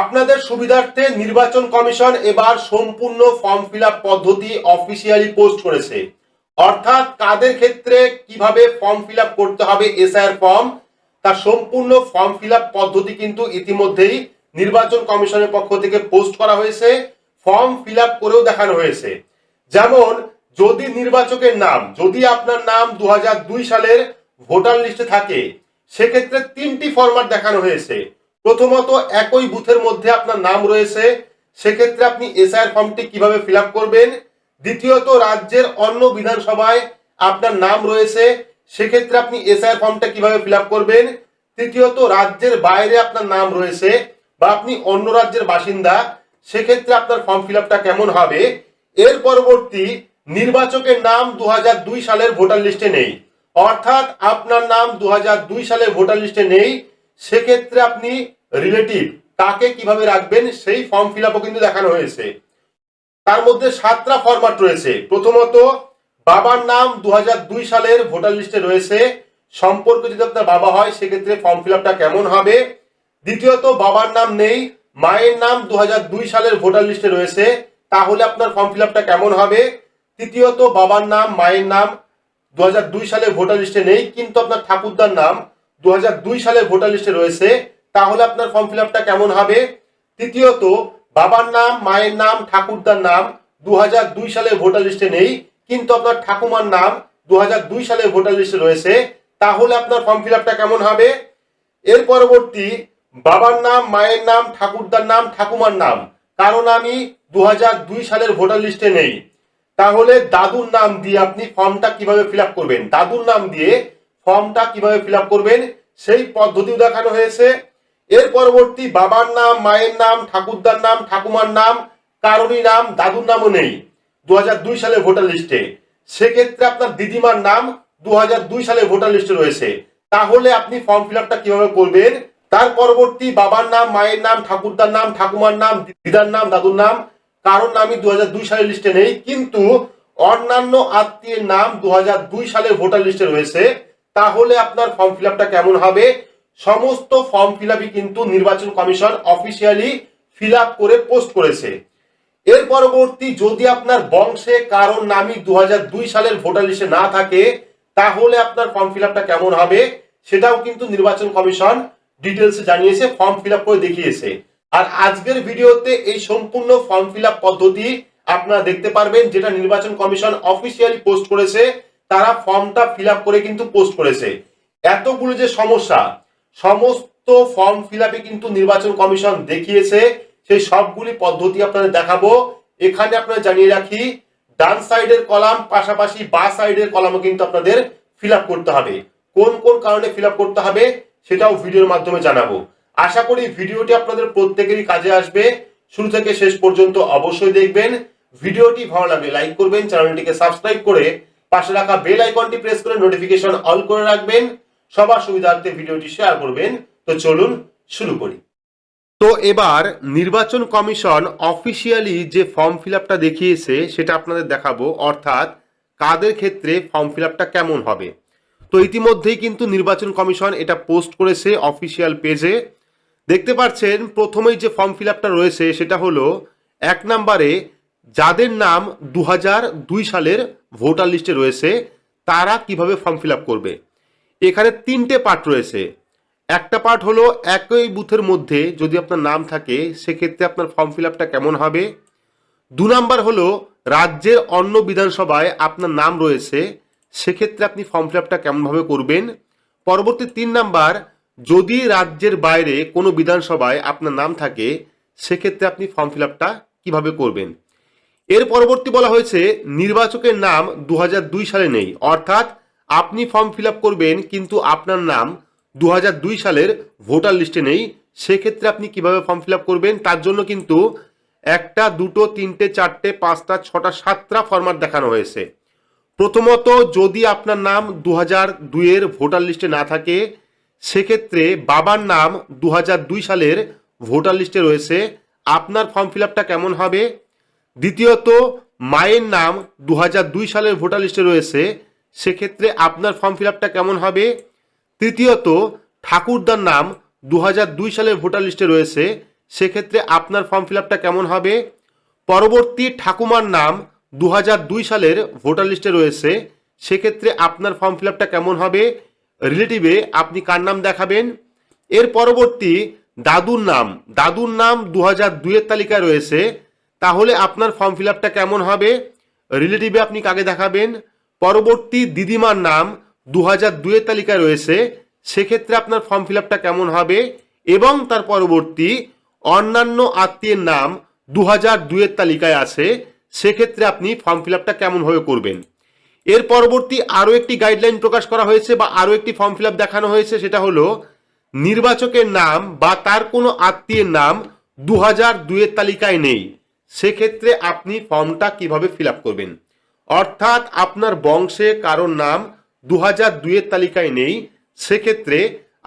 আপনাদের সুবিধার্থে নির্বাচন কমিশন এবার সম্পূর্ণ ফর্ম ফিল পদ্ধতি অফিসিয়ালি পোস্ট করেছে। অর্থাৎ কাদের ক্ষেত্রে কীভাবে ফর্ম ফিল করতে হবে এসআইআর ফর্ম তার সম্পূর্ণ ফর্ম ফিল পদ্ধতি কিন্তু ইতিমধ্যেই নির্বাচন কমিশনের পক্ষ থেকে পোস্ট করা হয়েছে, ফর্ম ফিল করেও দেখানো হয়েছে। যেমন, যদি নির্বাচকের নাম, যদি আপনার নাম দু হাজার দুই সালের ভোটার লিস্টে থাকে, সেক্ষেত্রে তিনটি ফরম্যাট দেখানো হয়েছে। প্রথমত একই বুথের মধ্যে আপনার নাম রয়েছে, সেক্ষেত্রে আপনি এসআইআর ফর্মটি কীভাবে ফিল করবেন? দ্বিতীয়ত, রাজ্যের অন্য বিধানসভায় আপনার নাম রয়েছে, সেক্ষেত্রে আপনি এসআইআর ফর্মটা কীভাবে ফিল করবেন? তৃতীয়ত, রাজ্যের বাইরে আপনার নাম রয়েছে বা আপনি অন্য রাজ্যের বাসিন্দা, সেক্ষেত্রে আপনার ফর্ম ফিল কেমন হবে? এর পরবর্তী নির্বাচকের নাম দু হাজার দুই সালের ভোটার লিস্টে নেই। অর্থাৎ আপনার নাম দু হাজার দুই সালের ভোটার লিস্টে নেই, সেক্ষেত্রে আপনি রিলেটিভ তাকে কীভাবে রাখবেন, সেই ফর্ম ফিল কিন্তু দেখানো হয়েছে। তার মধ্যে সাতটা ফরম্যাট রয়েছে। প্রথমত, বাবার নাম দু হাজার দুই সালের ভোটার লিস্টে রয়েছে। সম্পর্ক যদি আপনার বাবা হয়, সেক্ষেত্রে ফর্ম ফিল কেমন হবে? দ্বিতীয়ত, বাবার নাম নেই, মায়ের নাম দু হাজার দুই সালের ভোটার লিস্টে রয়েছে। তাহলে আপনার ফর্ম ফিল কেমন হবে? তৃতীয়ত, বাবার নাম, মায়ের নাম দু সালের ভোটার লিস্টে নেই, কিন্তু আপনার ঠাকুরদার নাম দু সালের ভোটার লিস্টে রয়েছে। তাহলে আপনার ফর্ম ফিল কেমন হবে? তৃতীয়ত, বাবার নাম, মায়ের নাম, ঠাকুরদার নাম দু দুই সালের ভোটার লিস্টে নেই, কিন্তু আপনার ঠাকুমার নাম দু দুই সালের ভোটার লিস্টে রয়েছে। তাহলে আপনার ফর্ম ফিল কেমন হবে? এর পরবর্তী, বাবার নাম, মায়ের নাম, ঠাকুরদার নাম, ঠাকুমার নাম। কারণ আমি দু দুই সালের ভোটার লিস্টে নেই। তাহলে দাদুর নাম দিয়ে আপনি ফর্মটা কীভাবে ফিল করবেন? দাদুর নাম দিয়ে ফর্মটা কীভাবে ফিল করবেন? সেই পদ্ধতিও দেখানো হয়েছে। এর পরবর্তী বাবার নাম, মায়ের নাম, ঠাকুরদার নাম, ঠাকুমার নাম, কারোরই নাম, দাদুর নামও নেই। দু সালের ভোটার লিস্টে। সেক্ষেত্রে আপনার দিদিমার নাম দু দুই সালে ভোটার লিস্টে রয়েছে। তাহলে আপনি ফর্ম ফিল আপটা কীভাবে করবেন? তার পরবর্তী বাবার নাম, মায়ের নাম, ঠাকুরদার নাম, ঠাকুমার নাম, দিদার নাম, দাদুর নাম কারণ নামই দু দুই সালের লিস্টে নেই। কিন্তু অন্যান্য আত্মীয়ের নাম দু সালের ভোটার লিস্টে রয়েছে। তাহলে আপনার ফর্ম ফিল আপটা কেমন হবে? সমস্ত ফর্ম ফিল কিন্তু নির্বাচন কমিশন অফিসিয়ালি ফিল করে পোস্ট করেছে। এর পরবর্তী যদি আপনার বংশে কারণ নামই দু সালের ভোটার লিস্টে না থাকে, তাহলে আপনার ফর্ম ফিল কেমন হবে? সেটাও কিন্তু নির্বাচন কমিশন ডিটেলসে জানিয়েছে ফর্ম ফিল করে দেখিয়েছে। আর আজকের ভিডিওতে এই সম্পূর্ণ ফর্ম ফিল পদ্ধতি আপনারা দেখতে পারবেন, যেটা নির্বাচন কমিশন অফিসিয়ালি পোস্ট করেছে, তারা ফর্মটা ফিল করে কিন্তু পোস্ট করেছে। এতগুলো যে সমস্যা সমস্ত ফর্ম ফিল কিন্তু নির্বাচন কমিশন দেখিয়েছে। সেই সবগুলি পদ্ধতি আপনাদের দেখাবো। এখানে আপনারা জানিয়ে রাখি, ডান সাইডের কলাম পাশাপাশি বা সাইডের কলামও কিন্তু আপনাদের ফিল করতে হবে। কোন কোন কারণে ফিল করতে হবে সেটাও ভিডিওর মাধ্যমে জানাব। আশা করি ভিডিওটি আপনাদের প্রত্যেকেরই কাজে আসবে। শুরু থেকে শেষ পর্যন্ত অবশ্যই দেখবেন। ভিডিওটি ভালো লাগলে লাইক করবেন চ্যানেলটিকে সাবস্ক্রাইব করে পাশে রাখা বেল আইকনটি প্রেস করে নোটিফিকেশন অল করে রাখবেন। সবার সুবিধার্থে ভিডিওটি শেয়ার করবেন। তো চলুন শুরু করি। তো এবার নির্বাচন কমিশন অফিসিয়ালি যে ফর্ম ফিল আপটা দেখিয়েছে, সেটা আপনাদের দেখাবো। অর্থাৎ কাদের ক্ষেত্রে ফর্ম ফিল আপটা কেমন হবে। তো ইতিমধ্যেই কিন্তু নির্বাচন কমিশন এটা পোস্ট করেছে অফিসিয়াল পেজে। দেখতে পাচ্ছেন, প্রথমেই যে ফর্ম ফিল আপটা রয়েছে, সেটা হলো এক নম্বরে যাদের নাম দু সালের ভোটার লিস্টে রয়েছে, তারা কীভাবে ফর্ম ফিল আপ করবে। এখানে তিনটে পার্ট রয়েছে। একটা পার্ট হলো একই বুথের মধ্যে যদি আপনার নাম থাকে, সেক্ষেত্রে আপনার ফর্ম ফিল আপটা কেমন হবে? দু নাম্বার হলো রাজ্যের অন্য বিধানসভায় আপনার নাম রয়েছে, সেক্ষেত্রে আপনি ফর্ম ফিল আপটা কেমনভাবে করবেন? পরবর্তী তিন নাম্বার, যদি রাজ্যের বাইরে কোনো বিধানসভায় আপনার নাম থাকে, সেক্ষেত্রে আপনি ফর্ম ফিল আপটা কীভাবে করবেন? এর পরবর্তী বলা হয়েছে, নির্বাচকের নাম দু হাজার দুই সালে নেই, অর্থাৎ আপনি ফর্ম ফিল করবেন, কিন্তু আপনার নাম দু হাজার দুই সালের ভোটার লিস্টে নেই। সেক্ষেত্রে আপনি কীভাবে ফর্ম ফিল করবেন? তার জন্য কিন্তু একটা, দুটো, তিনটে, চারটে, পাঁচটা, ছটা, সাতটা ফরম্যাট দেখানো হয়েছে। প্রথমত, যদি আপনার নাম দু হাজার দুইয়ের ভোটার লিস্টে না থাকে, সেক্ষেত্রে বাবার নাম দু দুই সালের ভোটার লিস্টে রয়েছে। আপনার ফর্ম ফিল কেমন হবে? দ্বিতীয়ত, মায়ের নাম দু দুই সালের ভোটার লিস্টে রয়েছে। সেক্ষেত্রে আপনার ফর্ম ফিল আপটা কেমন হবে? তৃতীয়ত, ঠাকুরদার নাম দু দুই সালের ভোটার লিস্টে রয়েছে। সেক্ষেত্রে আপনার ফর্ম ফিল আপটা কেমন হবে? পরবর্তী ঠাকুমার নাম দু দুই সালের ভোটার লিস্টে রয়েছে। সেক্ষেত্রে আপনার ফর্ম ফিল আপটা কেমন হবে? রিলেটিভে আপনি কার নাম দেখাবেন? এর পরবর্তী দাদুর নাম। দাদুর নাম দু হাজার দুইয়ের তালিকায় রয়েছে। তাহলে আপনার ফর্ম ফিল আপটা কেমন হবে? রিলেটিভে আপনি কাকে দেখাবেন? পরবর্তী দিদিমার নাম দু হাজার দুইয়ের তালিকায় রয়েছে। সেক্ষেত্রে আপনার ফর্ম ফিল আপটা কেমন হবে? এবং তার পরবর্তী অন্যান্য আত্মীয়ের নাম দু হাজার দুয়ের তালিকায় আছে। সেক্ষেত্রে আপনি ফর্ম ফিল আপটা কেমনভাবে করবেন? এর পরবর্তী আরও একটি গাইডলাইন প্রকাশ করা হয়েছে বা আরও একটি ফর্ম ফিল দেখানো হয়েছে, সেটা হলো নির্বাচকের নাম বা তার কোনো আত্মীয়ের নাম দু হাজার দুইয়ের তালিকায় নেই। সেক্ষেত্রে আপনি ফর্মটা কীভাবে ফিল করবেন? অর্থাৎ আপনার বংশে কারোর নাম দু হাজার দুইয়ের তালিকায় নেই, সেক্ষেত্রে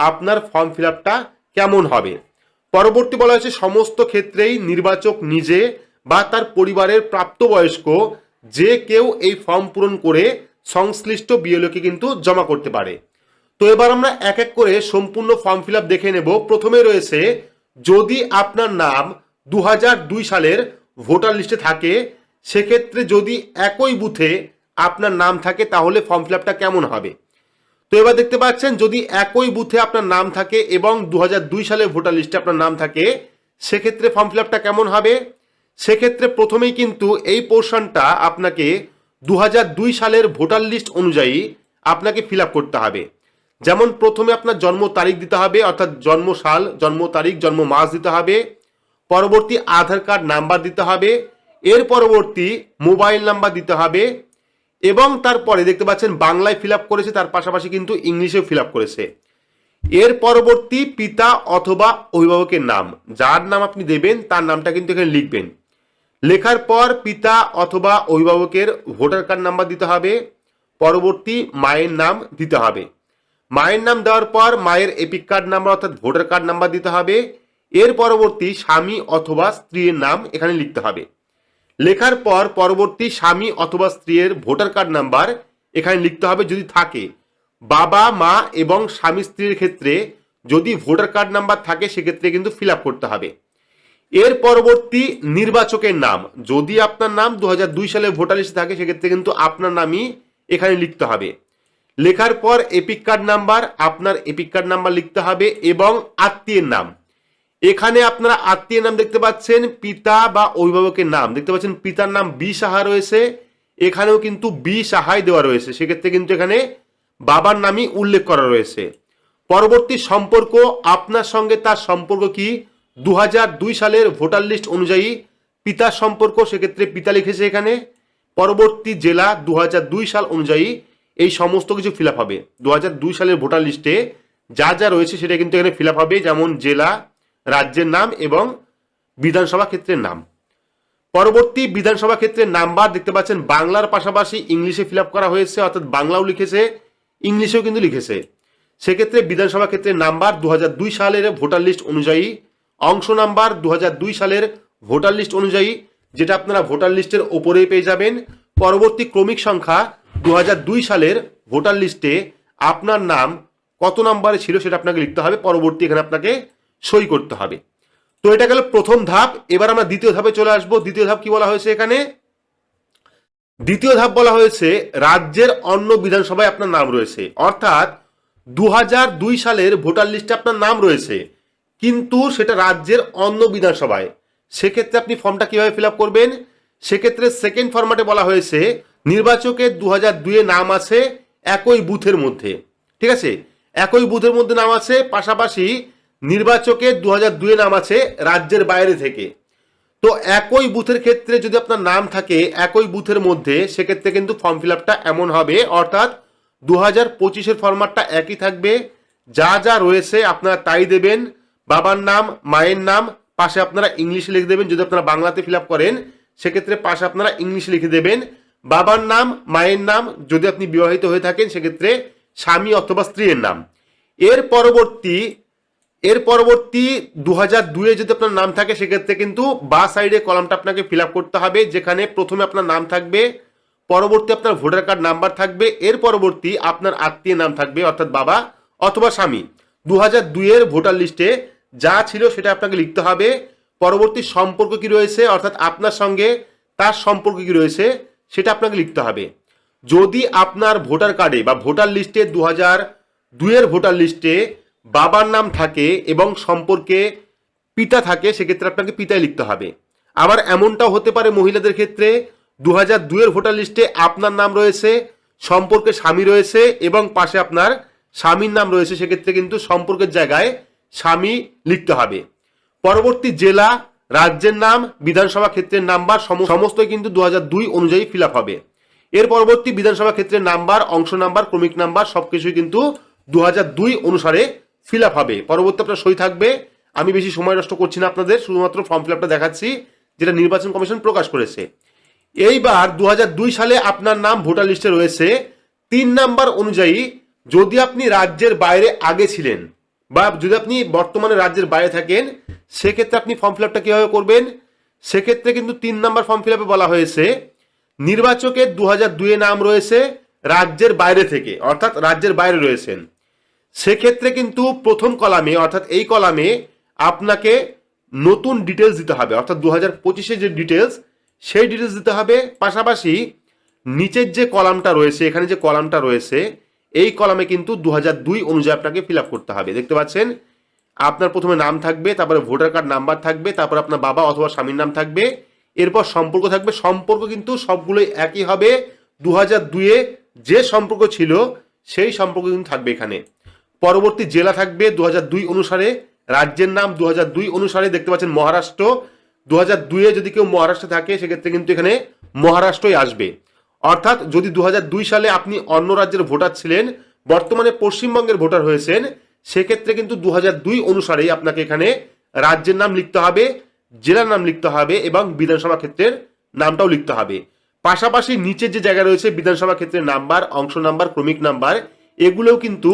আপনার ফর্ম ফিল কেমন হবে? পরবর্তী বলা হয়েছে, সমস্ত ক্ষেত্রেই নির্বাচক নিজে বা তার পরিবারের প্রাপ্তবয়স্ক যে কেউ এই ফর্ম পূরণ করে সংশ্লিষ্ট বিএলওকে কিন্তু জমা করতে পারে। তো এবার আমরা এক এক করে সম্পূর্ণ ফর্ম ফিল দেখে নেব। প্রথমে রয়েছে, যদি আপনার নাম দু সালের ভোটার লিস্টে থাকে সেক্ষেত্রে যদি একই বুথে আপনার নাম থাকে, তাহলে ফর্ম ফিল কেমন হবে? তো এবার দেখতে পাচ্ছেন, যদি একই বুথে আপনার নাম থাকে এবং দু সালে ভোটার লিস্টে আপনার নাম থাকে, সেক্ষেত্রে ফর্ম ফিল কেমন হবে? সেক্ষেত্রে প্রথমেই কিন্তু এই পোর্শনটা আপনাকে দু সালের ভোটার লিস্ট অনুযায়ী আপনাকে ফিল করতে হবে। যেমন প্রথমে আপনার জন্ম তারিখ দিতে হবে, অর্থাৎ জন্ম সাল, জন্ম তারিখ, জন্ম মাস দিতে হবে। পরবর্তী আধার কার্ড নাম্বার দিতে হবে। এর পরবর্তী মোবাইল নাম্বার দিতে হবে এবং তারপরে দেখতে পাচ্ছেন বাংলায় ফিল করেছে, তার পাশাপাশি কিন্তু ইংলিশেও ফিল করেছে। এর পরবর্তী পিতা অথবা অভিভাবকের নাম, যার নাম আপনি দেবেন, তার নামটা কিন্তু এখানে লিখবেন। লেখার পর পিতা অথবা অভিভাবকের ভোটার কার্ড নাম্বার দিতে হবে, পরবর্তী মায়ের নাম দিতে হবে। মায়ের নাম দেওয়ার পর মায়ের এপিক কার্ড নাম্বার অর্থাৎ ভোটার কার্ড নাম্বার দিতে হবে, এর পরবর্তী স্বামী অথবা স্ত্রীর নাম এখানে লিখতে হবে। লেখার পর পরবর্তী স্বামী অথবা স্ত্রীর ভোটার কার্ড নাম্বার এখানে লিখতে হবে যদি থাকে। বাবা, মা এবং স্বামী স্ত্রীর ক্ষেত্রে যদি ভোটার কার্ড নাম্বার থাকে, সেক্ষেত্রে কিন্তু ফিল করতে হবে। এর পরবর্তী নির্বাচকের নাম। যদি আপনার নাম দু হাজার দুই সালে ভোটার লিস্টে থাকে, সেক্ষেত্রে কিন্তু আপনার নামই এখানে লিখতে হবে। লেখার পর এপিক কার্ড নাম্বার, আপনার এপিক কার্ড নাম্বার লিখতে হবে এবং আত্মীয়ের নাম। এখানে আপনারা আত্মীয়ের নাম দেখতে পাচ্ছেন, পিতা বা অভিভাবকের নাম। দেখতে পাচ্ছেন পিতার নাম বি সাহা রয়েছে, এখানেও কিন্তু বি সাহাই দেওয়া রয়েছে। সেক্ষেত্রে কিন্তু এখানে বাবার নামই উল্লেখ করা রয়েছে। পরবর্তী সম্পর্ক, আপনার সঙ্গে তার সম্পর্ক কি? দু দুই সালের ভোটার লিস্ট অনুযায়ী পিতার সম্পর্ক, সেক্ষেত্রে পিতা লিখেছে এখানে। পরবর্তী জেলা দু দুই সাল অনুযায়ী এই সমস্ত কিছু ফিল হবে। দু হাজার দুই সালের ভোটার লিস্টে যা যা রয়েছে সেটা কিন্তু এখানে ফিল হবে। যেমন জেলা রাজ্যের নাম এবং বিধানসভা ক্ষেত্রের নাম। পরবর্তী বিধানসভা ক্ষেত্রের নাম্বার দেখতে পাচ্ছেন, বাংলার পাশাপাশি ইংলিশে ফিল করা হয়েছে, অর্থাৎ বাংলাও লিখেছে, ইংলিশেও কিন্তু লিখেছে। সেক্ষেত্রে বিধানসভা ক্ষেত্রের নাম্বার দু হাজার দুই সালের ভোটার লিস্ট অনুযায়ী, অংশ নাম্বার দু হাজার দুই সালের ভোটার লিস্ট অনুযায়ী, যেটা আপনারা ভোটার লিস্টের ওপরেই পেয়ে যাবেন। পরবর্তী ক্রমিক সংখ্যা দু হাজার দুই সালের ভোটার লিস্টে আপনার নাম কত নাম্বারে ছিল সেটা আপনাকে লিখতে হবে। পরবর্তী এখানে আপনাকে সই করতে হবে। তো এটা গেল প্রথম ধাপ, এবার আমরা দ্বিতীয় ধাপে চলে আসব। দ্বিতীয় ধাপ কি বলা হয়েছে এখানে? দ্বিতীয় ধাপ বলা হয়েছে রাজ্যের অন্য বিধানসভায় আপনার নাম রয়েছে। অর্থাৎ দু সালের ভোটার লিস্টে আপনার নাম রয়েছে, কিন্তু সেটা রাজ্যের অন্য বিধানসভায়। সেক্ষেত্রে আপনি ফর্মটা কীভাবে ফিল করবেন? সেক্ষেত্রে সেকেন্ড ফরম্যাটে বলা হয়েছে নির্বাচকের দু হাজার দুইয়ে নাম আছে একই বুথের মধ্যে। ঠিক আছে? একই বুথের মধ্যে নাম আছে, পাশাপাশি নির্বাচকের দু হাজার দুয়ে নাম আছে রাজ্যের বাইরে থেকে। তো একই বুথের ক্ষেত্রে যদি আপনার নাম থাকে, একই বুথের মধ্যে, সেক্ষেত্রে কিন্তু ফর্ম ফিল আপটা এমন হবে, অর্থাৎ দু হাজার পঁচিশের ফরম্যাটটা একই থাকবে। যা যা রয়েছে আপনারা তাই দেবেন। বাবার নাম, মায়ের নাম, পাশে আপনারা ইংলিশে লিখে দেবেন, যদি আপনারা বাংলাতে ফিল আপ করেন, সেক্ষেত্রে পাশে আপনারা ইংলিশে লিখে দেবেন। বাবার নাম, মায়ের নাম, যদি আপনি বিবাহিত হয়ে থাকেন, সেক্ষেত্রে স্বামী অথবা স্ত্রীর নাম। এর পরবর্তী এর পরবর্তী দু হাজার দুয়ে যদি আপনার নাম থাকে, সেক্ষেত্রে কিন্তু বা সাইডে কলামটা আপনাকে ফিল করতে হবে, যেখানে প্রথমে আপনার নাম থাকবে, পরবর্তী আপনার ভোটার কার্ড নাম্বার থাকবে, এর পরবর্তী আপনার আত্মীয় নাম থাকবে, অর্থাৎ বাবা অথবা স্বামী। দু হাজার দুইয়ের ভোটার লিস্টে যা ছিল সেটা আপনাকে লিখতে হবে। পরবর্তী সম্পর্ক কি রয়েছে, অর্থাৎ আপনার সঙ্গে তার সম্পর্ক কি রয়েছে, সেটা আপনাকে লিখতে হবে। যদি আপনার ভোটার কার্ডে বা ভোটার লিস্টে দু হাজার দুইয়ের ভোটার লিস্টে বাবার নাম থাকে এবং সম্পর্কে পিতা থাকে, সেক্ষেত্রে আপনাকে পিতাই লিখতে হবে। আবার এমনটাও হতে পারে মহিলাদের ক্ষেত্রে দু হাজার দুইয়ের ভোটার লিস্টে আপনার নাম রয়েছে, সম্পর্কে স্বামী রয়েছে এবং পাশে আপনার স্বামীর নাম রয়েছে, সেক্ষেত্রে কিন্তু সম্পর্কের জায়গায় স্বামী লিখতে হবে। পরবর্তী জেলা, রাজ্যের নাম, বিধানসভা ক্ষেত্রের নাম্বার সম- সমস্তই কিন্তু দু হাজার দুই অনুযায়ী ফিল হবে। এর পরবর্তী বিধানসভা ক্ষেত্রের নাম্বার, অংশ নাম্বার, ক্রমিক নাম্বার, সবকিছুই কিন্তু দু দুই অনুসারে ফিল আপ হবে। পরবর্তী আপনার সই থাকবে। আমি বেশি সময় নষ্ট করছি না আপনাদের, শুধুমাত্র ফর্ম ফিল আপটা দেখাচ্ছি, যেটা নির্বাচন কমিশন প্রকাশ করেছে। এইবার দু দুই সালে আপনার নাম ভোটার লিস্টে রয়েছে। তিন নাম্বার অনুযায়ী যদি আপনি রাজ্যের বাইরে আগে ছিলেন বা যদি আপনি বর্তমানে রাজ্যের বাইরে থাকেন, সেক্ষেত্রে আপনি ফর্ম ফিল আপটা কীভাবে করবেন? সেক্ষেত্রে কিন্তু তিন নাম্বার ফর্ম ফিল আপে বলা হয়েছে, নির্বাচকের দু হাজার দুয়ে নাম রয়েছে রাজ্যের বাইরে থেকে, অর্থাৎ রাজ্যের বাইরে রয়েছেন। সেক্ষেত্রে কিন্তু প্রথম কলামে, অর্থাৎ এই কলামে আপনাকে নতুন ডিটেলস দিতে হবে। অর্থাৎ দু হাজার পঁচিশে যে ডিটেলস সেই ডিটেলস দিতে হবে। পাশাপাশি নিচের যে কলামটা রয়েছে, এখানে যে কলামটা রয়েছে, এই কলামে কিন্তু দু দুই অনুযায়ী আপনাকে ফিল করতে হবে। দেখতে পাচ্ছেন? আপনার প্রথমে নাম থাকবে, তারপরে ভোটার কার্ড নাম্বার থাকবে, তারপর আপনার বাবা অথবা স্বামীর নাম থাকবে, এরপর সম্পর্ক থাকবে। সম্পর্ক কিন্তু সবগুলোই একই হবে। দু হাজার দুয়ে যে সম্পর্ক ছিল, সেই সম্পর্ক কিন্তু থাকবে এখানে। পরবর্তী জেলা থাকবে দু দুই অনুসারে। রাজ্যের নাম দু দুই অনুসারে দেখতে পাচ্ছেন মহারাষ্ট্র। দু হাজার দুইয়ে যদি কেউ মহারাষ্ট্রে থাকে, সেক্ষেত্রে কিন্তু এখানে মহারাষ্ট্রই আসবে। অর্থাৎ যদি দু দুই সালে আপনি অন্য রাজ্যের ভোটার ছিলেন, বর্তমানে পশ্চিমবঙ্গের ভোটার হয়েছেন, সেক্ষেত্রে কিন্তু দু দুই অনুসারেই আপনাকে এখানে রাজ্যের নাম লিখতে হবে, জেলার নাম লিখতে হবে এবং বিধানসভা ক্ষেত্রের নামটাও লিখতে হবে। পাশাপাশি নিচের যে জায়গা রয়েছে, বিধানসভা ক্ষেত্রের নাম্বার, অংশ নাম্বার, ক্রমিক নাম্বার এগুলোও কিন্তু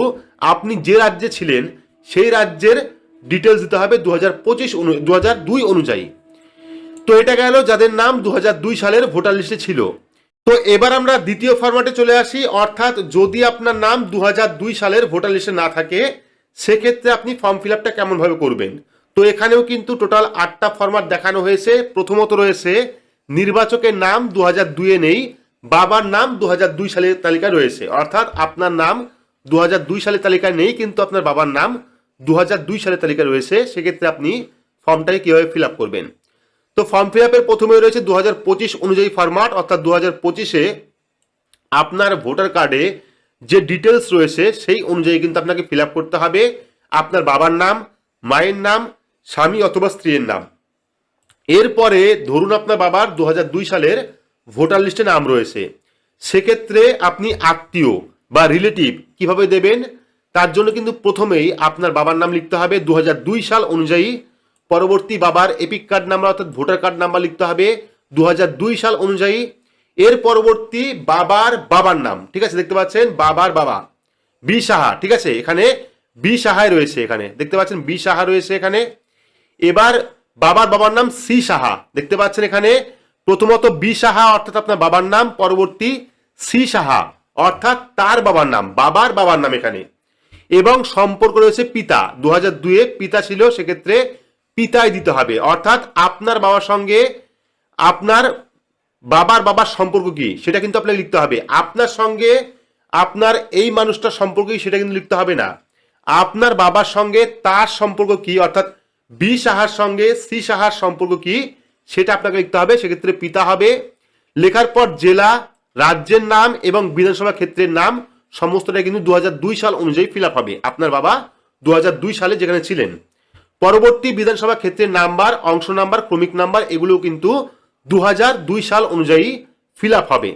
আপনি যে রাজ্যে ছিলেন, সেই রাজ্যের ডিটেলস দিতে হবে দু হাজার পঁচিশ দু হাজার দুই অনুযায়ী। তো এটা গেল যাদের নাম দু হাজার দুই সালের ভোটার লিস্টে ছিল। তো এবার আমরা দ্বিতীয় ফরম্যাটে চলে আসি, অর্থাৎ যদি আপনার নাম দু দুই সালের ভোটার লিস্টে না থাকে, সেক্ষেত্রে আপনি ফর্ম ফিল আপটা কেমনভাবে করবেন? তো এখানেও কিন্তু টোটাল আটটা ফরম্যাট দেখানো হয়েছে। প্রথমত রয়েছে, নির্বাচকের নাম দু হাজার দুইয়ে নেই, বাবার নাম দু হাজার দুই সালের তালিকা রয়েছে। অর্থাৎ আপনার নাম দু হাজার দুই সালের তালিকায় নেই, কিন্তু আপনার বাবার নাম দু হাজার দুই সালের তালিকায় রয়েছে। সেক্ষেত্রে আপনি ফর্মটাকে কীভাবে ফিল করবেন? তো ফর্ম ফিল আপের প্রথমে রয়েছে দু হাজার পঁচিশ অনুযায়ী ফরম্যাট, অর্থাৎ দু হাজার পঁচিশে আপনার ভোটার কার্ডে যে ডিটেলস রয়েছে, সেই অনুযায়ী কিন্তু আপনাকে ফিল করতে হবে। আপনার বাবার নাম, মায়ের নাম, স্বামী অথবা স্ত্রীর নাম। এরপরে ধরুন আপনার বাবার দু হাজার দুই সালের ভোটার লিস্টে নাম রয়েছে। সেক্ষেত্রে আপনি আত্মীয় বা রিলেটিভ কীভাবে দেবেন, তার জন্য কিন্তু প্রথমেই আপনার বাবার নাম লিখতে হবে। দু হাজার দুই সাল অনুযায়ী পরবর্তী বাবার এপিক কার্ড নাম্বার অর্থাৎ ভোটার কার্ড নাম্বার লিখতে হবে। দু হাজার দুই সাল অনুযায়ী এর পরবর্তী বাবার বাবার নাম, ঠিক আছে? দেখতে পাচ্ছেন? বাবার বাবা। বি সাহা, ঠিক আছে? এখানে বি সাহায় রয়েছে এখানে। দেখতে পাচ্ছেন? বি সাহা রয়েছে এখানে। এবার বাবার বাবার নাম সি সাহা। দেখতে পাচ্ছেন এখানে? প্রথমত বি সাহা অর্থাৎ আপনার বাবার নাম, পরবর্তী সি সাহা। অর্থাৎ তার বাবার নাম, বাবার বাবার নাম এখানে। এবং সম্পর্ক রয়েছে পিতা। দু হাজার দুয়ে পিতা ছিল, সেক্ষেত্রে পিতাই দিতে হবে। অর্থাৎ আপনার বাবার সঙ্গে আপনার বাবার বাবার সম্পর্ক কি, সেটা কিন্তু আপনাকে লিখতে হবে। আপনার সঙ্গে আপনার এই মানুষটার সম্পর্ক কি, সেটা কিন্তু লিখতে হবে না। আপনার বাবার সঙ্গে তার সম্পর্ক কি, অর্থাৎ বি সাহার সঙ্গে সি সাহার সম্পর্ক কি, সেটা আপনাকে লিখতে হবে। সেক্ষেত্রে পিতা হবে। লেখার পর জেলা রাজ্যের নাম এবং বিধানসভা ক্ষেত্রের নাম সমস্তটা কিন্তু দু হাজার দুই সাল অনুযায়ী ফিল হবে। আপনার বাবা দু হাজার দুই সালে যেখানে ছিলেন। পরবর্তী বিধানসভা ক্ষেত্রের নাম্বার, অংশ নাম্বার, ক্রমিক নাম্বার এগুলো কিন্তু দু হাজার দুই সাল অনুযায়ী ফিল হবে।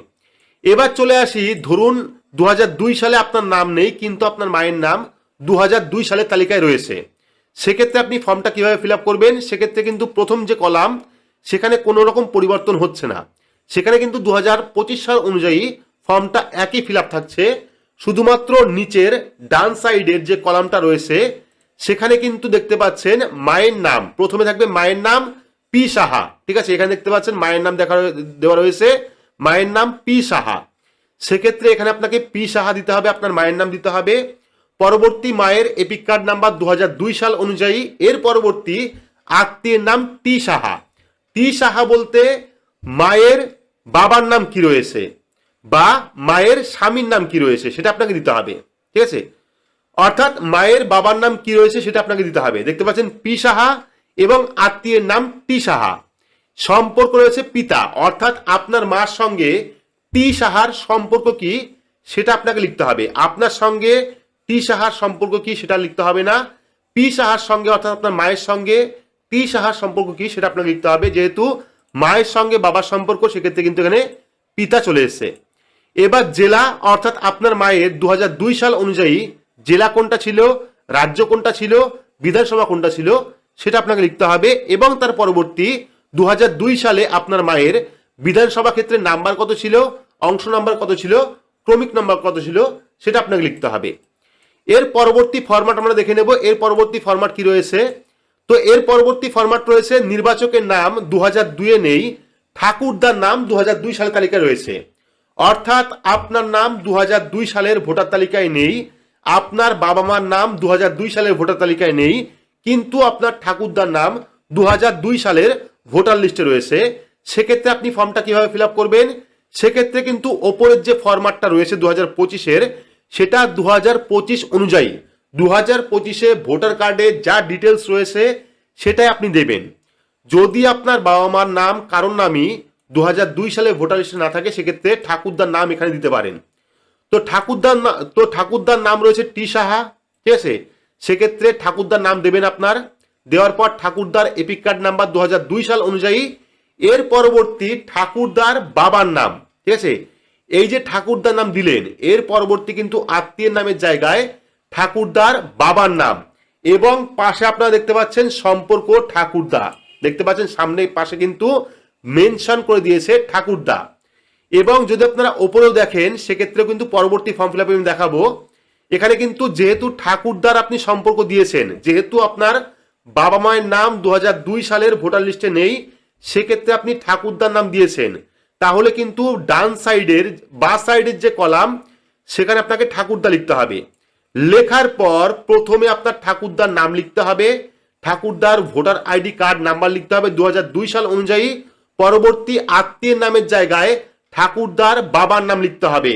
এবার চলে আসি, ধরুন দু হাজার দুই সালে আপনার নাম নেই, কিন্তু আপনার মায়ের নাম দু হাজার দুই সালের তালিকায় রয়েছে। সেক্ষেত্রে আপনি ফর্মটা কীভাবে ফিল করবেন? সেক্ষেত্রে কিন্তু প্রথম যে কলাম, সেখানে কোনো রকম পরিবর্তন হচ্ছে না। সেখানে কিন্তু দু হাজার পঁচিশ সাল অনুযায়ী ফর্মটা একই ফিল থাকছে। শুধুমাত্র নিচের ডান সাইডের যে কলামটা রয়েছে, সেখানে কিন্তু দেখতে পাচ্ছেন মায়ের নাম। প্রথমে থাকবে মায়ের নাম পি সাহা। ঠিক আছে, এখানে দেখতে পাচ্ছেন মায়ের নাম দেখা দেওয়া রয়েছে। মায়ের নাম পি সাহা। সেক্ষেত্রে এখানে আপনাকে পি সাহা দিতে হবে, আপনার মায়ের নাম দিতে হবে। পরবর্তী মায়ের এপিক কার্ড নাম্বার দু হাজার দুই সাল অনুযায়ী, এর পরবর্তী আত্মীয়ের নাম টি সাহা। টি সাহা বলতে মায়ের বাবার নাম কি রয়েছে? বা মায়ের স্বামীর নাম কি রয়েছে? সেটা আপনাকে দিতে হবে। ঠিক আছে? অর্থাৎ মায়ের বাবার নাম কি রয়েছে সেটা আপনাকে দিতে হবে। দেখতে পাচ্ছেন, পি সাহা এবং আত্মীয়ের নাম টি সাহা। সম্পর্ক রয়েছে পিতা। অর্থাৎ আপনার মার সঙ্গে টি সাহার সম্পর্ক কি সেটা আপনাকে লিখতে হবে। আপনার সঙ্গে টি সাহার সম্পর্ক কি সেটা লিখতে হবে না। পি সাহার সঙ্গে অর্থাৎ আপনার মায়ের সঙ্গে টি সাহার সম্পর্ক কি সেটা আপনাকে লিখতে হবে। যেহেতু মায়ের সঙ্গে বাবার সম্পর্ক, সেক্ষেত্রে কিন্তু এখানে পিতা চলে এসেছে। এবার জেলা, অর্থাৎ আপনার মায়ের দু হাজার দুই সাল অনুযায়ী জেলা কোনটা ছিল, রাজ্য কোনটা ছিল, বিধানসভা কোনটা ছিল, সেটা আপনাকে লিখতে হবে। এবং তার পরবর্তী দু হাজার দুই সালে আপনার মায়ের বিধানসভা ক্ষেত্রে নাম্বার কত ছিল, অংশ নাম্বার কত ছিল, ক্রমিক নাম্বার কত ছিল, সেটা আপনাকে লিখতে হবে। এর পরবর্তী ফরম্যাট আমরা দেখে নেব। এর পরবর্তী ফরম্যাট কি রয়েছে? তো এর পরবর্তী ফরম্যাট রয়েছে, নির্বাচকের নাম দু হাজার দুয়ে নেই, ঠাকুরদার নাম দু হাজার দুই সালের তালিকায় রয়েছে। অর্থাৎ আপনার নাম দু হাজার দুই সালের ভোটার তালিকায় নেই, আপনার বাবা মার নাম দু হাজার দুই সালের ভোটার তালিকায় নেই, কিন্তু আপনার ঠাকুরদার নাম দু হাজার দুই সালের ভোটার লিস্টে রয়েছে। সেক্ষেত্রে আপনি ফর্মটা কীভাবে ফিল আপ করবেন? সেক্ষেত্রে কিন্তু ওপরের যে ফরম্যাটটা রয়েছে দু হাজার পঁচিশের, সেটা দু হাজার পঁচিশ অনুযায়ী। দু হাজার পঁচিশে ভোটার কার্ডে যা ডিটেলস রয়েছে, সেটাই আপনি দেবেন। যদি আপনার বাবা মার নাম, কারোর নামই দু হাজার দুই সালে ভোটার লিস্টে না থাকে, সেক্ষেত্রে ঠাকুরদার নাম এখানে দিতে পারেন। তো ঠাকুরদার তো ঠাকুরদার নাম রয়েছে টি সাহা, ঠিক আছে? সেক্ষেত্রে ঠাকুরদার নাম দেবেন আপনার। দেওয়ার পর ঠাকুরদার এপিক কার্ড নাম্বার দু হাজার দুই সাল অনুযায়ী এর পরবর্তী ঠাকুরদার বাবার নাম, ঠিক আছে? এই যে ঠাকুরদার নাম দিলেন, এর পরবর্তী কিন্তু আত্মীয়ের নামের জায়গায় ঠাকুরদার বাবার নাম। এবং পাশে আপনারা দেখতে পাচ্ছেন সম্পর্ক ঠাকুরদা। দেখতে পাচ্ছেন সামনে পাশে কিন্তু মেনশন করে দিয়েছে ঠাকুরদা। এবং যদি আপনারা ওপরেও দেখেন, সেক্ষেত্রেও কিন্তু পরবর্তী ফর্ম ফিল আমি দেখাবো। এখানে কিন্তু যেহেতু ঠাকুরদার আপনি সম্পর্ক দিয়েছেন, যেহেতু আপনার বাবা মায়ের নাম দু হাজার দুই সালের ভোটার লিস্টে নেই, সেক্ষেত্রে আপনি ঠাকুরদার নাম দিয়েছেন। তাহলে কিন্তু ডান সাইডের বা সাইডের যে কলাম, সেখানে আপনাকে ঠাকুরদা লিখতে হবে। লেখার পর প্রথমে আপনার ঠাকুরদার নাম লিখতে হবে। ঠাকুরদার ভোটার আইডি কার্ড নাম্বার লিখতে হবে দুহাজার দুই সাল অনুযায়ী। পরবর্তী আত্মীয়ের নামের জায়গায় ঠাকুরদার বাবার নাম লিখতে হবে।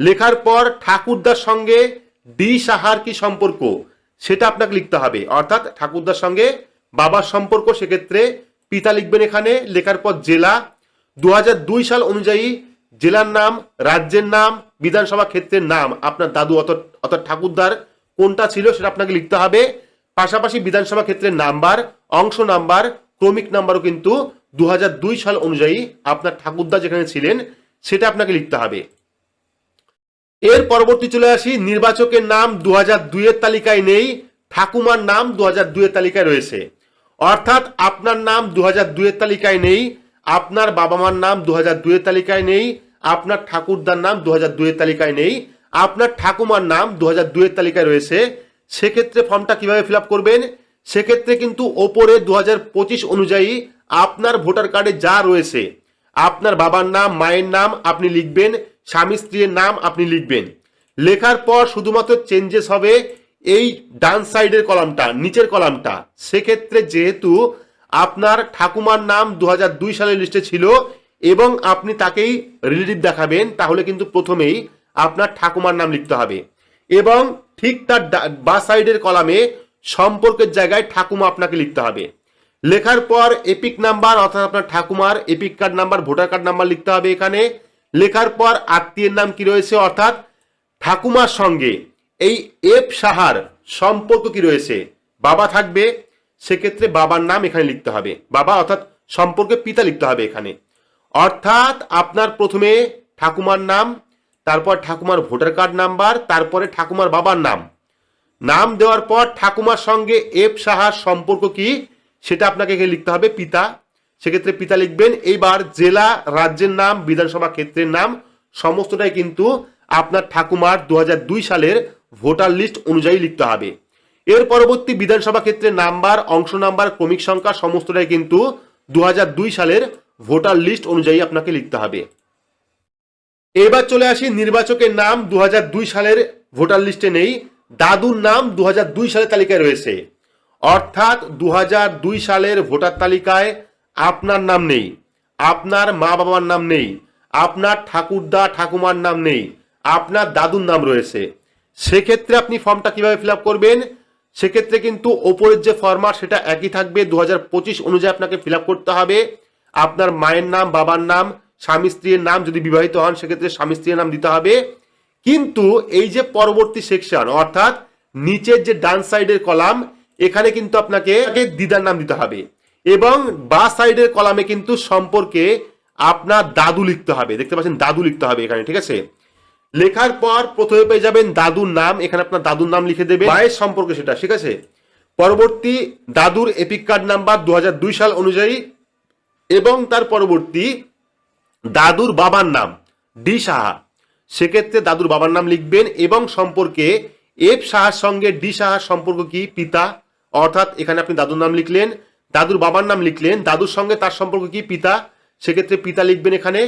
লেখার পর ঠাকুরদার সঙ্গে ডি সাহার কি সম্পর্ক, সেটা আপনাকে লিখতে হবে। অর্থাৎ ঠাকুরদার সঙ্গে বাবার সম্পর্ক, সেক্ষেত্রে পিতা লিখবেন এখানে। লেখার পর জেলা। দু হাজার দুই সাল অনুযায়ী জেলার নাম, রাজ্যের নাম, বিধানসভা ক্ষেত্রের নাম, আপনার দাদু অর্থাৎ অর্থাৎ ঠাকুরদার কোনটা ছিল সেটা আপনাকে লিখতে হবে। পাশাপাশি বিধানসভা ক্ষেত্রের নাম্বার, অংশ নাম্বার, ক্রমিক নাম্বারও কিন্তু দু হাজার দুই সাল অনুযায়ী আপনার ঠাকুরদা যেখানে ছিলেন সেটা আপনাকে লিখতে হবে। এর পরবর্তী চলে আসি, নির্বাচকের নাম দু হাজার দুইয়ের তালিকায় নেই, ঠাকুমার নাম দু হাজার দুইয়ের তালিকায় রয়েছে। অর্থাৎ আপনার নাম দু হাজার দুইয়ের তালিকায় নেই আপনার বাবা মার নাম দু হাজার দুইয়ের তালিকায় নেই, আপনার ঠাকুরদার নাম দু হাজার তালিকায় নেই, আপনার ঠাকুমার নাম দু হাজার দুইয়ের তালিকায় রয়েছে। সেক্ষেত্রে ফর্মটা কীভাবে ফিল করবেন? সেক্ষেত্রে কিন্তু ওপরে দু পঁচিশ অনুযায়ী আপনার ভোটার কার্ডে যা রয়েছে, আপনার বাবার নাম, মায়ের নাম আপনি লিখবেন, স্বামী স্ত্রীর নাম আপনি লিখবেন। লেখার পর শুধুমাত্র চেঞ্জেস হবে এই ডান সাইডের কলামটা, নিচের কলামটা। সেক্ষেত্রে যেহেতু আপনার ঠাকুমার নাম দু হাজার দুই সালের লিস্টে ছিল এবং আপনি তাকেই রিলেটিভ দেখাবেন, তাহলে কিন্তু প্রথমেই আপনার ঠাকুমার নাম লিখতে হবে। এবং ঠিক তার বা সাইডের কলামে সম্পর্কের জায়গায় ঠাকুমা আপনাকে লিখতে হবে। লেখার পর এপিক নাম্বার অর্থাৎ আপনার ঠাকুমার EPIC card number voter card number লিখতে হবে এখানে। লেখার পর আত্মীয়ের নাম কি রয়েছে, অর্থাৎ ঠাকুমার সঙ্গে এই এফ সাহার সম্পর্ক কি রয়েছে, বাবা থাকবে সেক্ষেত্রে বাবার নাম এখানে লিখতে হবে। বাবা অর্থাৎ সম্পর্কে পিতা লিখতে হবে এখানে। অর্থাৎ আপনার প্রথমে ঠাকুমার নাম, তারপর ঠাকুমার ভোটার কার্ড নাম্বার, তারপরে ঠাকুমার বাবার নাম। নাম দেওয়ার পর ঠাকুমার সঙ্গে এফ সাহার সম্পর্ক কি, সেটা আপনাকে লিখতে হবে পিতা। সেক্ষেত্রে পিতা লিখবেন, এইবার জেলা, রাজ্যের নাম, বিধানসভা ক্ষেত্রের নাম, সমস্তটাই কিন্তু আপনার ঠাকুমার দু হাজার দুই সালের ভোটার লিস্ট অনুযায়ী লিখতে হবে। এর পরবর্তী বিধানসভা ক্ষেত্রে নাম্বার, অংশ নাম্বার, ক্রমিক সংখ্যা সমস্তটাই কিন্তু দু হাজার দুই সালের ভোটার লিস্ট অনুযায়ী আপনাকে লিখতে হবে। এবার চলে আসি নির্বাচকের নাম দু হাজার দুই সালের ভোটার লিস্টে নেই। দাদুর নাম দু সালের তালিকায় রয়েছে। অর্থাৎ দু হাজার দুই সালের ভোটার তালিকায় আপনার নাম নেই, আপনার মা বাবার নাম নেই, আপনার ঠাকুরদা, ঠাকুমার নাম নেই, আপনার দাদুর নাম রয়েছে। সেক্ষেত্রে আপনি ফর্মটা কীভাবে ফিল করবেন? সেক্ষেত্রে কিন্তু ওপরের যে ফর্মাট সেটা একই থাকবে। দু হাজার পঁচিশ অনুযায়ী আপনাকে ফিল করতে হবে। আপনার মায়ের নাম, বাবার নাম, স্বামী স্ত্রীর নাম যদি বিবাহিত হন, সেক্ষেত্রে স্বামী স্ত্রীর নাম দিতে হবে। কিন্তু এই যে পরবর্তী সেকশন অর্থাৎ নিচের যে ডান সাইডের কলাম এখানে কিন্তু আপনাকে দিদার নাম দিতে হবে। এবং বা সাইডের কলামে কিন্তু সম্পর্কে আপনার দাদু লিখতে হবে। দেখতে পাচ্ছেন, দাদু লিখতে হবে এখানে, ঠিক আছে? লেখার পর প্রথমে পেয়ে যাবেন দাদুর নাম, এখানে আপনার দাদুর নাম লিখে দেবে মায়ের সম্পর্কে সেটা, ঠিক আছে? পরবর্তী দাদুর এপিক কার্ড নাম্বার দু হাজার দুই সাল অনুযায়ী এবং তার পরবর্তী দাদুর বাবার নাম, ডি সাহা। সেক্ষেত্রে দাদুর বাবার নাম লিখবেন এবং সম্পর্কে এফ সাহার সঙ্গে ডি সাহার সম্পর্ক কি? পিতা। অর্থাৎ এখানে আপনি দাদুর নাম লিখলেন, দাদুর বাবার নাম লিখলেন, দাদুর সঙ্গে তার সম্পর্ক কি? পিতা। সেক্ষেত্রে পিতা লিখবেন এখানে।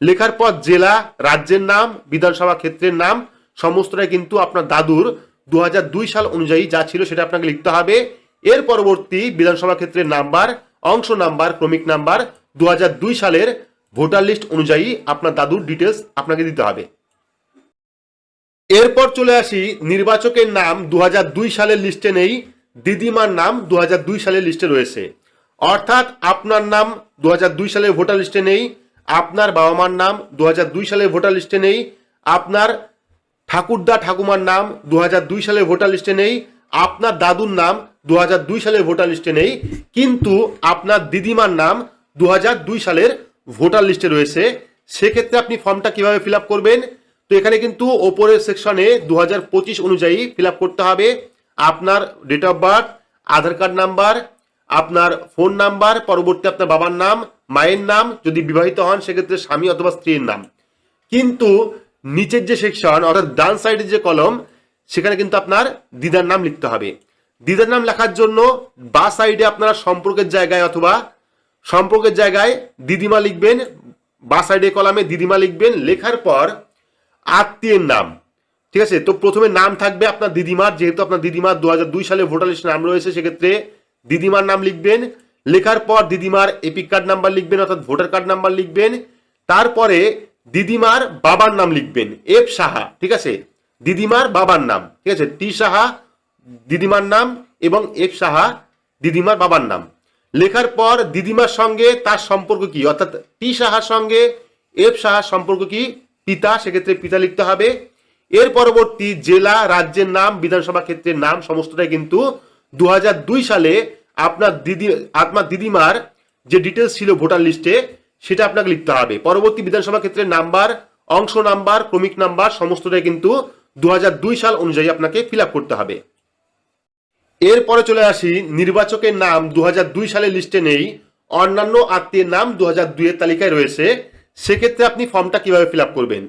লেখার পর জেলা, রাজ্যের নাম, বিধানসভা ক্ষেত্রের নাম, সমস্তটাই কিন্তু আপনার দাদুর। দু হাজার দুই সাল অনুযায়ী যা ছিল সেটা আপনাকে লিখতে হবে। এর পরবর্তী বিধানসভা ক্ষেত্রের নাম্বার, অংশ নাম্বার, ক্রমিক নাম্বার দু হাজার দুই সালের ভোটার লিস্ট অনুযায়ী আপনার দাদুর ডিটেলস আপনাকে দিতে হবে। এরপর চলে আসি, নির্বাচকের নাম দু হাজার দুই সালের লিস্টে নেই, দিদিমার নাম দু হাজার দুই সালের লিস্টে রয়েছে। অর্থাৎ আপনার নাম দু হাজার দুই সালের ভোটার লিস্টে নেই আপনার বাবা মার নাম দু সালের ভোটার লিস্টে নেই। আপনার ঠাকুরদা ঠাকুমার নাম দু সালের ভোটার লিস্টে নেই। আপনার দাদুর নাম দু সালের ভোটার লিস্টে নেই। কিন্তু আপনার দিদিমার নাম দু হাজার দুই সালের ভোটার লিস্টে রয়েছে। সেক্ষেত্রে আপনি ফর্মটা কীভাবে ফিল করবেন? তো এখানে কিন্তু ওপরের সেকশনে দু হাজার পঁচিশ অনুযায়ী ফিল করতে হবে। আপনার date of birth, Aadhaar card number আপনার ফোন নাম্বার, পরবর্তী আপনার বাবার নাম, মায়ের নাম, যদি বিবাহিত হন, সেক্ষেত্রে স্বামী অথবা স্ত্রীর নাম। কিন্তু নিচের যে সেকশন অর্থাৎ ডান সাইডের যে কলম সেখানে কিন্তু আপনার দিদার নাম লিখতে হবে। দিদার নাম লেখার জন্য বা সাইডে আপনারা সম্পর্কের জায়গায় অথবা সম্পর্কের জায়গায় দিদিমা লিখবেন, বা সাইডে কলামে দিদিমা লিখবেন, লেখার পর আত্মীয়ের নাম। ঠিক আছে? তো প্রথমে নাম থাকবে আপনার দিদিমার, যেহেতু আপনার দিদিমার দু হাজার দুই সালে ভোটার লিস্টে নাম রয়েছে, সেক্ষেত্রে দিদিমার নাম লিখবেন, লেখার পর দিদিমার এপিক কার্ড নাম্বার লিখবেন অর্থাৎ ভোটার কার্ড নাম্বার লিখবেন, তারপরে দিদিমার বাবার নাম লিখবেন, এফ সাহা, ঠিক আছে? দিদিমার বাবার নাম, ঠিক আছে? টি সাহা, দিদিমার নাম এবং এফ সাহা, দিদিমার বাবার নাম। লেখার পর দিদিমার সঙ্গে তার সম্পর্ক কি? অর্থাৎ টি সাহার সঙ্গে এফ সাহার সম্পর্ক কি? পিতা, সেক্ষেত্রে পিতা লিখতে হবে। এর পরবর্তী জেলা, রাজ্যের নাম, বিধানসভা ক্ষেত্রের নাম, সমস্তটাই কিন্তু দু হাজার দুই সালে আপনার দিদি আপনার দিদিমার যে ডিটেলস ছিল ভোটার লিস্টে সেটা আপনাকে লিখতে হবে। পরবর্তী বিধানসভা ক্ষেত্রে নাম্বার, অংশ নাম্বার, ক্রমিক নাম্বার, সমস্তটাই কিন্তু দু হাজার দুই সাল অনুযায়ী আপনাকে ফিল করতে হবে। এরপরে চলে আসি, নির্বাচকের নাম দু হাজার দুই সালে লিস্টে নেই, অন্যান্য আত্মীয়ের নাম দু হাজার দুই এর তালিকায় রয়েছে, সেক্ষেত্রে আপনি ফর্মটা কীভাবে ফিল করবেন?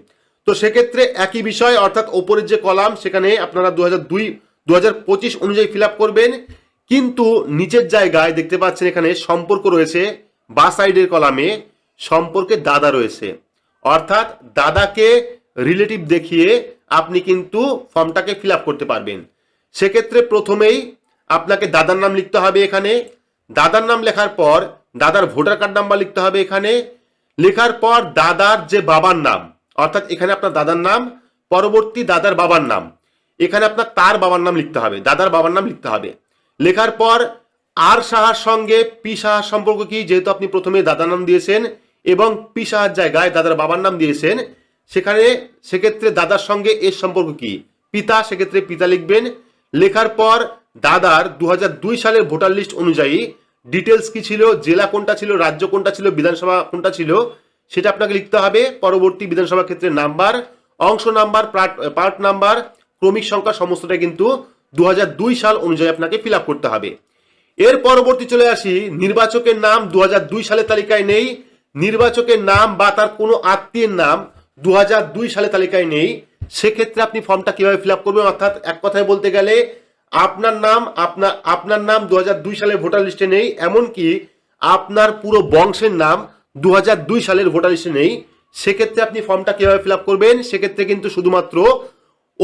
তো সেক্ষেত্রে একই বিষয়, অর্থাৎ ওপরের যে কলাম, সেখানে আপনারা দু হাজার দুই দু হাজার পঁচিশ অনুযায়ী ফিল করবেন। কিন্তু নিচের জায়গায় দেখতে পাচ্ছেন এখানে সম্পর্ক রয়েছে বা সাইডের কলামে সম্পর্কে দাদা রয়েছে। অর্থাৎ দাদাকে রিলেটিভ দেখিয়ে আপনি কিন্তু ফর্মটাকে ফিল করতে পারবেন। সেক্ষেত্রে প্রথমেই আপনাকে দাদার নাম লিখতে হবে এখানে। দাদার নাম লেখার পর দাদার ভোটার কার্ড নাম্বার লিখতে হবে এখানে। লেখার পর দাদার যে বাবার নাম, অর্থাৎ এখানে আপনার দাদার নাম, পরবর্তী দাদার বাবার নাম। এখানে আপনার তার বাবার নাম লিখতে হবে, দাদার বাবার নাম লিখতে হবে। লেখার পর আর সাহার সঙ্গে পি সাহার সম্পর্ক কি? যেহেতু আপনি প্রথমে দাদার নাম দিয়েছেন এবং পি সাহার জায়গায় দাদার বাবার নাম দিয়েছেন, সেখানে সেক্ষেত্রে দাদার সঙ্গে এর সম্পর্ক কি? পিতা, সেক্ষেত্রে পিতা লিখবেন। লেখার পর দাদার দু হাজার দুই সালের ভোটার লিস্ট অনুযায়ী ডিটেলস কি ছিল? জেলা কোনটা ছিল? রাজ্য কোনটা ছিল? বিধানসভা কোনটা ছিল? সেটা আপনাকে লিখতে হবে। পরবর্তী বিধানসভা ক্ষেত্রে নাম্বার, অংশ নাম্বার পার্ট নাম্বার ক্রমিক সংখ্যা সমস্তটা কিন্তু দু হাজার দুই সাল অনুযায়ী আপনাকে ফিল করতে হবে। এর পরবর্তী চলে আসি, নির্বাচকের নাম দু সালের তালিকায় নেই, নির্বাচকের নাম বা তার কোনো আত্মীয়ের নাম দু সালে তালিকায় নেই। সেক্ষেত্রে আপনি ফর্মটা কীভাবে ফিল করবেন? অর্থাৎ এক কথায় বলতে গেলে, আপনার নাম, আপনার আপনার নাম দু সালে ভোটার লিস্টে নেই, এমনকি আপনার পুরো বংশের নাম দু হাজার দুই সালের ভোটার লিস্টে নেই। সেক্ষেত্রে আপনি ফর্মটা কীভাবে ফিল করবেন? সেক্ষেত্রে কিন্তু শুধুমাত্র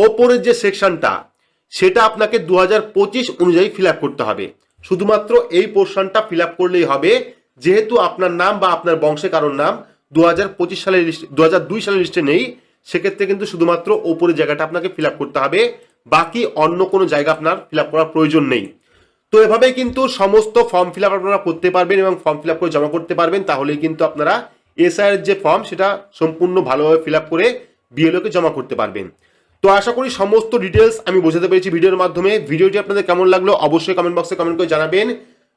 ওপরের যে সেকশনটা, সেটা আপনাকে দু হাজার পঁচিশ অনুযায়ী ফিল করতে হবে। শুধুমাত্র এই পোর্শনটা ফিল করলেই হবে, যেহেতু আপনার নাম বা আপনার বংশে কারোর নাম দু হাজার পঁচিশ সালের লিস্ট দু হাজার দুই সালের লিস্টে নেই, সেক্ষেত্রে কিন্তু শুধুমাত্র ওপরের জায়গাটা আপনাকে ফিল করতে হবে, বাকি অন্য কোনো জায়গা আপনার ফিল করার প্রয়োজন নেই। তো এভাবেই কিন্তু সমস্ত ফর্ম ফিল আপ আপনারা করতে পারবেন এবং ফর্ম ফিল করে জমা করতে পারবেন, তাহলেই কিন্তু আপনারা এসআইয়ের যে ফর্ম, সেটা সম্পূর্ণ ভালোভাবে ফিল করে বিএলওকে জমা করতে পারবেন। তো আশা করি সমস্ত ডিটেলস আমি বোঝাতে পেরেছি ভিডিওর মাধ্যমে। ভিডিওটি আপনাদের কেমন লাগল অবশ্যই কমেন্ট বক্সে কমেন্ট করে জানাবেন।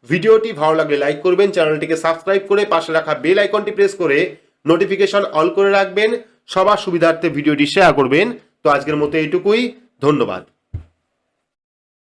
ভিডিওটি ভালো লাগলে লাইক করবেন, চ্যানেলটিকে সাবস্ক্রাইব করে পাশে রাখা বেল আইকনটি প্রেস করে নোটিফিকেশন অল করে রাখবেন। সবার সুবিধার্থে ভিডিওটি শেয়ার করবেন। তো আজকের মতো এইটুকুই। ধন্যবাদ।